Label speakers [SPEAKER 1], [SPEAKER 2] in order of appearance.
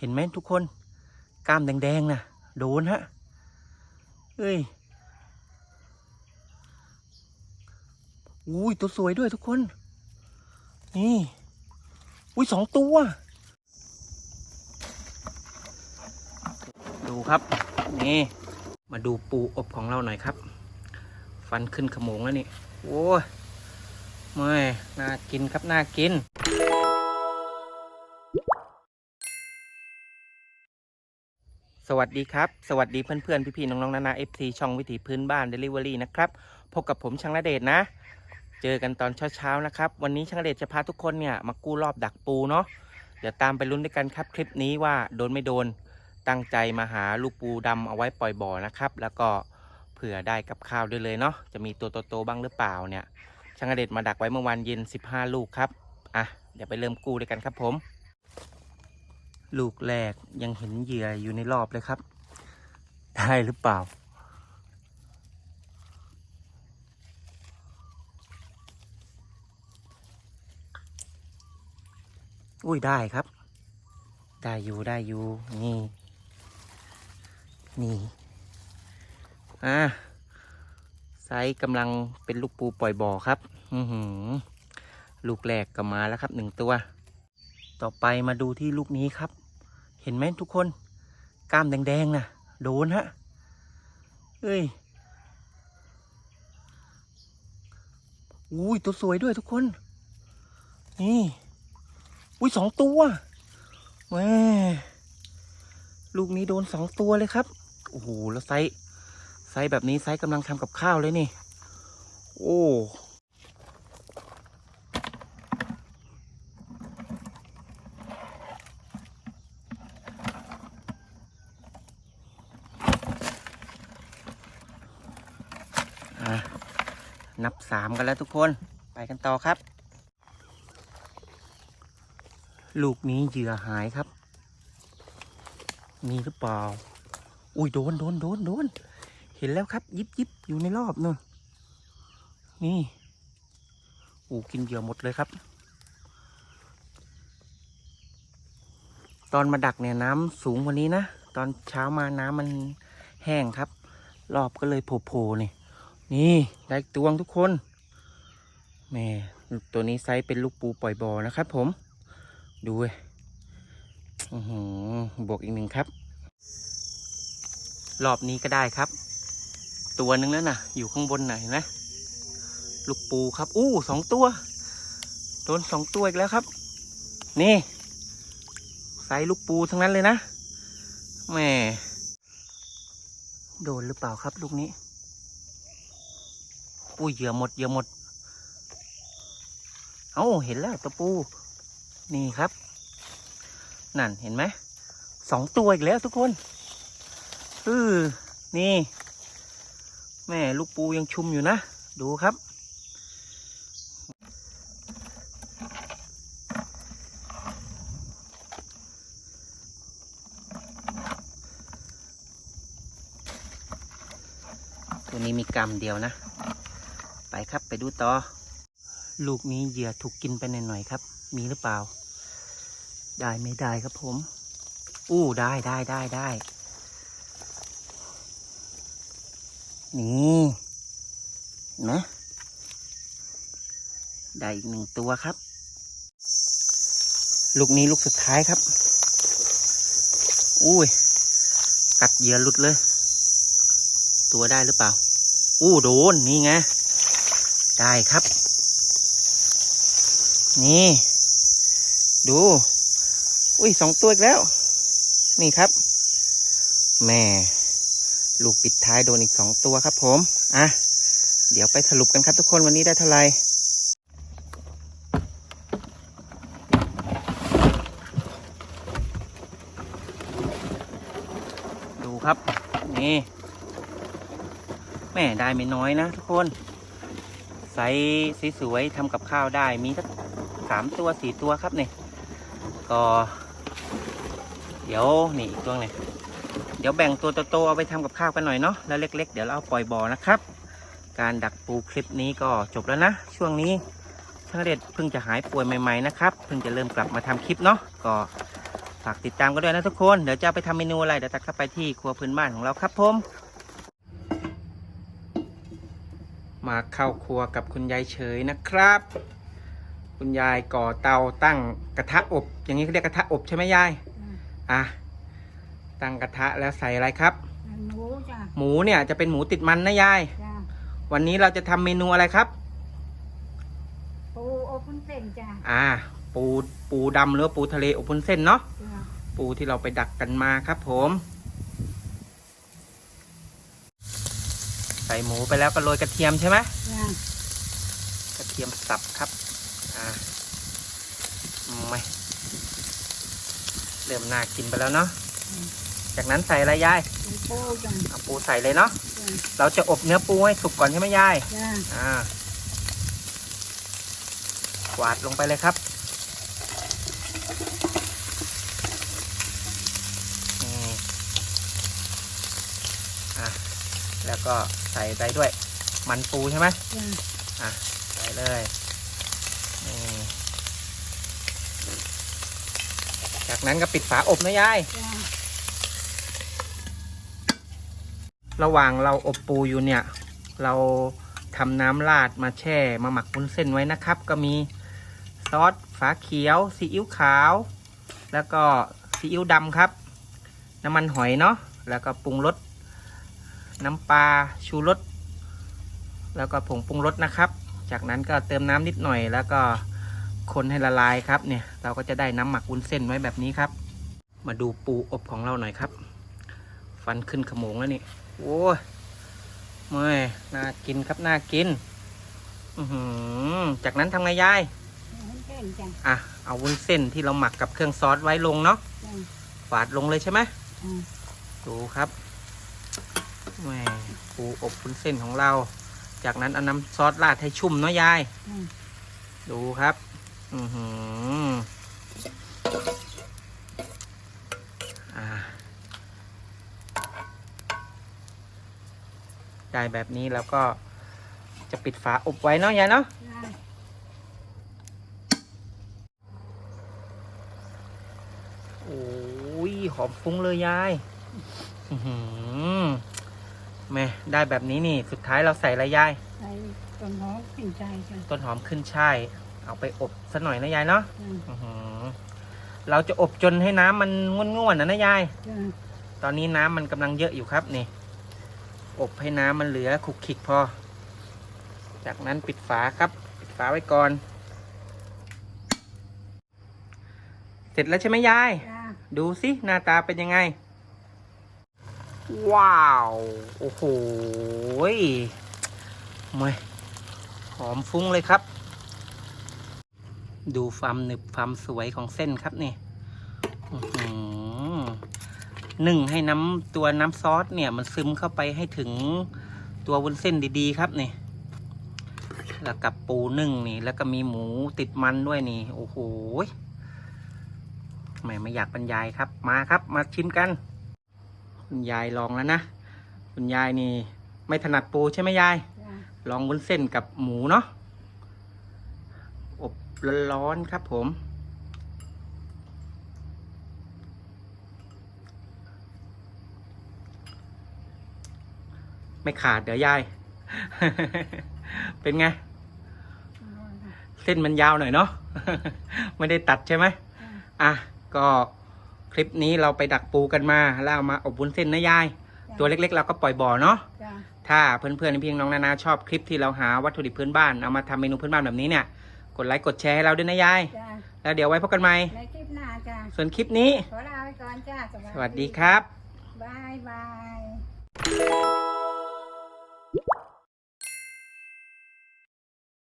[SPEAKER 1] เห็นไหมทุกคนกล้ามแดงๆนะโดนฮะเอ้ยอุ้ยตัวสวยด้วยทุกคน นี่อุ้ยสองตัว ดูครับ นี่ มาดูปูอบของเราหน่อยครับ ฟันขึ้นขโมงแล้วนี่ โอ้ยไม่น่ากินครับ น่ากิน สวัสดีครับ สวัสดีเพื่อนๆ พี่ๆ น้องๆนานาเอฟซีช่องวิถีพื้นบ้านเดลิเวอรี่นะครับ พบกับผมช่างระเดชนะ เจอกันตอนเช้าๆ นะครับ วันนี้ช่างระเดชจะพาทุกคนเนี่ยมากู้รอบดักปูเนาะ เดี๋ยวตามไปลุ้นด้วยกันครับคลิปนี้ว่าโดนไม่โดน ตั้งใจมาหาลูกปูดำเอาไว้ปล่อยบ่อนะครับ แล้วก็เผื่อได้กับข้าวด้วยเลยเนาะ จะมีตัวโตๆบ้างหรือเปล่าเนี่ย ช่างระเดชมาดักไว้เมื่อวานเย็น 15 ลูกครับ อะ เดี๋ยวไปเริ่มกู้ด้วยกันครับผม ลูกแรกยังเห็นเหยื่ออยู่ในรอบเลยครับ ได้หรือเปล่า อุ้ยได้ครับ ได้อยู่ได้อยู่ นี่ นี่ อะไซส์กำลังเป็นลูกปูปล่อยบ่อครับ อือหือ ลูกแรกก็มาแล้วครับหนึ่งตัว ต่อไปมาดูที่ลูกนี้ครับ เห็นไหมทุกคน กล้ามแดงๆนะโดนฮะ เอ้ยอุ้ยตัวสวยด้วยทุกคน นี่อุ้ยสองตัวแม่ลูกนี้โดนสองตัวเลยครับ โอ้โห แล้วไซส์ไซส์แบบนี้ไซส์กำลังทำกับข้าวเลยนี่ โอ้ นับสามกันแล้วทุกคน ไปกันต่อครับ ลูกนี้เหยื่อหายครับ มีหรือเปล่า อุ้ยโดนโดนโดนโดน เห็นแล้วครับ ยิบยิบอยู่ในรอบนู่น นี่อูกินเหยื่อหมดเลยครับ ตอนมาดักเนี่ยน้ำสูงกว่านี้นะ ตอนเช้ามาน้ำมันแห้งครับ รอบก็เลยโผล่ๆนี่ นี่ได้ตวงทุกคนแม่ตัวนี้ไซส์เป็นลูกปูปล่อยบอนะครับผม ดูเว้ยบวกอีกหนึ่งครับ รอบนี้ก็ได้ครับ ตัวหนึ่งแล้วนะอยู่ข้างบนไหนนะ ลูกปูครับ อู้สองตัวโดนสองตัวอีกแล้วครับ นี่ไซส์ลูกปูทั้งนั้นเลยนะแม่โดนหรือเปล่าครับลูกนี้ อุ้เหยื่อหมดเหยื่อหมด เอ้าเห็นแล้วตะปู นี่ครับ นั่นเห็นไหมสองตัวอีกแล้วทุกคนอือนี่ แม่ลูกปูยังชุมอยู่นะ ดูครับ ตัวนี้มีกรรมเดียวนะ ครับไปดูต่อ ลูกนี้เหยื่อถูกกินไปหน่อยๆครับ มีหรือเปล่า ได้ไม่ได้ครับผม อู้ได้ได้ได้ได้นี่นไหมได้อีกหนึ่งตัวครับ ลูกนี้ลูกสุดท้ายครับ อุ้ยกัดเหยื่อหลุดเลย ตัวได้หรือเปล่า อู้โดน นี่ไง ได้ครับ นี่ ดู อุ้ยสองตัวอีกแล้ว นี่ครับ แม่ ลูกปิดท้ายโดนอีกสองตัวครับผม อะ เดี๋ยวไปสรุปกันครับทุกคนวันนี้ได้เท่าไหร่ดูครับ นี่ แม่ได้ไม่น้อยนะทุกคน ส์สวยๆทำกับข้าวได้มีสักสามตัวสี่ตัวครับนี่ก็เดี๋ยวนี่อีกตัวนึงเดี๋ยวแบ่งตัวโตๆเอาไปทำกับข้าวกันหน่อยเนาะแล้วเล็ก ๆ เดี๋ยวเราเอาปล่อยบ่อนะครับ การดักปูคลิปนี้ก็จบแล้วนะ ช่วงนี้ช่างเด็ดเพิ่งจะหายป่วยใหม่ๆนะครับเพิ่งจะเริ่มกลับมาทำคลิปเนาะก็ฝากติดตามกันด้วยนะทุกคน เดี๋ยวจะไปทำเมนูอะไร เดี๋ยวตัดเข้าไปที่ครัวพื้นบ้านของเราครับผม มาเข้าครัวกับคุณยายเฉยนะครับ คุณยายก่อเตาตั้งกระทะอบ อย่างนี้เขาเรียกกระทะอบใช่ไหมยายอะตั้งกระทะแล้วใส่อะไรครับ
[SPEAKER 2] หมูจ้ะ
[SPEAKER 1] หมูเนี่ยจะเป็นหมูติดมันนะยาย
[SPEAKER 2] จ้ะ
[SPEAKER 1] วันนี้เราจะทำเมนูอะไรครับ
[SPEAKER 2] ปูอบวุ้นเส้นจ้ะ
[SPEAKER 1] อ่า ปูปูดำหรือว่าปูทะเลอบวุ้นเส้นเนาะ
[SPEAKER 2] จ้ะ
[SPEAKER 1] ปูที่เราไปดักกันมาครับผม ส่หมูไปแล้วก็โรยกระเทียมใช่ไหม
[SPEAKER 2] จ้ะ
[SPEAKER 1] กระเทียมสับครับ อ่าไม่เริ่มน่ากินไปแล้วเนาะ จากนั้นใส่อะไรยาย
[SPEAKER 2] เป็นปูจ้ะ
[SPEAKER 1] เอาปูใส่เลยเนาะ
[SPEAKER 2] จ้ะ
[SPEAKER 1] เราจะอบเนื้อปูให้สุกก่อนใช่ไหมยาย
[SPEAKER 2] จ้ะ
[SPEAKER 1] อ่ากวาดลงไปเลยครับนี่อะ แล้วก็ใส่ไปด้วยมันปูใช่ไหม
[SPEAKER 2] จ้ะ
[SPEAKER 1] อะใส่เลยนี่จากนั้นก็ปิดฝาอบนะยาย
[SPEAKER 2] จ้ะ
[SPEAKER 1] ระหว่างเราอบปูอยู่เนี่ย เราทำน้ำราดมาแช่มาหมักวุ้นเส้นไว้นะครับ ก็มีซอสฝาเขียวซีอิ๊วขาว แล้วก็ซีอิ๊วดำครับ น้ำมันหอยเนาะแล้วก็ปรุงรส น้ำปลาชูรสแล้วก็ผงปรุงรสนะครับ จากนั้นก็เติมน้ำนิดหน่อย แล้วก็คนให้ละลายครับเนี่ยเราก็จะได้น้ำหมักวุ้นเส้นไว้แบบนี้ครับ มาดูปูอบของเราหน่อยครับ ฟันขึ้นขโมงแล้วนี่โอ้ยไม่น่ากินครับน่ากินอือหือจากนั้นทำไงยาย
[SPEAKER 2] วุ้นเส้นจ้ะ
[SPEAKER 1] อะเอาวุ้นเส้นที่เราหมักกับเครื่องซอสไว้ลงเนาะ
[SPEAKER 2] จ้ะ
[SPEAKER 1] ฝาดลงเลยใช่ไหม
[SPEAKER 2] อ่า
[SPEAKER 1] ดูครับ แหมปูอบวุ้นเส้นของเรา จากนั้นเอาน้ำซอสราดให้ชุ่มเนาะยาย
[SPEAKER 2] อ่า
[SPEAKER 1] ดูครับ อือหืออ่าได้แบบนี้แล้วก็จะปิดฝาอบไว้เนาะยายเนาะ
[SPEAKER 2] จ้ะ
[SPEAKER 1] โอ้ยหอมฟุ้งเลยยาย อื้อหือ แม่ได้แบบนี้นี่ สุดท้ายเราใส่อะไรยาย
[SPEAKER 2] ใส่ต้นหอมขึ้นใจจ้ะ
[SPEAKER 1] ต้นหอมขึ้นช่ายเอาไปอบสักหน่อยนะยายเนาะ
[SPEAKER 2] จ้ะ
[SPEAKER 1] อื้อหือเราจะอบจนให้น้ำมันง่วนๆนะนะยาย
[SPEAKER 2] จ้ะ
[SPEAKER 1] ตอนนี้น้ำมันกำลังเยอะอยู่ครับนี่ อบให้น้ำมันเหลือขลุกขลิกพอ จากนั้นปิดฝาครับ ปิดฝาไว้ก่อน เสร็จแล้วใช่ไหมยาย
[SPEAKER 2] จ้ะ
[SPEAKER 1] ดูสิหน้าตาเป็นยังไง ว้าว โอ้โหมยหอมฟุ้งเลยครับ ดูความหนึบความสวยของเส้นครับนี่หนึ่งให้น้ำตัวน้ำซอสเนี่ย มันซึมเข้าไปให้ถึงตัววุ้นเส้นดีๆ ครับนี่แล้วกับปูนึ่งนี่ แล้วก็มีหมูติดมันด้วยนี่ โอ้โหยแหม่ไม่อยากบรรยายครับ มาครับ มาชิมกัน คุณยายลองแล้วนะ คุณยายนี่ไม่ถนัดปูใช่ไหมยาย
[SPEAKER 2] จ้ะ
[SPEAKER 1] ลองวุ้นเส้นกับหมูเนาะ อบร้อนๆครับผม ไม่ขาดเดี๋ยวยาย เป็นไง
[SPEAKER 2] อร่อยค่ะ
[SPEAKER 1] เส้นมันยาวหน่อยเนาะ ไม่ได้ตัดใช่ไหม
[SPEAKER 2] จ้ะ
[SPEAKER 1] อะ ก็ คลิปนี้เราไปดักปูกันมาแล้วเอามาอบวุ้นเส้นนะยาย
[SPEAKER 2] จ้ะ
[SPEAKER 1] ตัวเล็กๆ เราก็ปล่อยบ่อเนาะ
[SPEAKER 2] จ้ะ
[SPEAKER 1] ถ้าเพื่อนๆพี่น้องนานาชอบคลิปที่เราหาวัตถุดิบพื้นบ้านเอามาทำเมนูพื้นบ้านแบบนี้เนี่ยกดไลค์กดแชร์ให้เราด้วยนะยาย
[SPEAKER 2] จ้ะ
[SPEAKER 1] แล้วเดี๋ยวไว้พบกันใหม่
[SPEAKER 2] ในคลิปหน้าจ้ะ
[SPEAKER 1] ส่วนคลิปนี้
[SPEAKER 2] ขอลาไปก่อนจ้ะ
[SPEAKER 1] สวัสดีครับ
[SPEAKER 2] บายบาย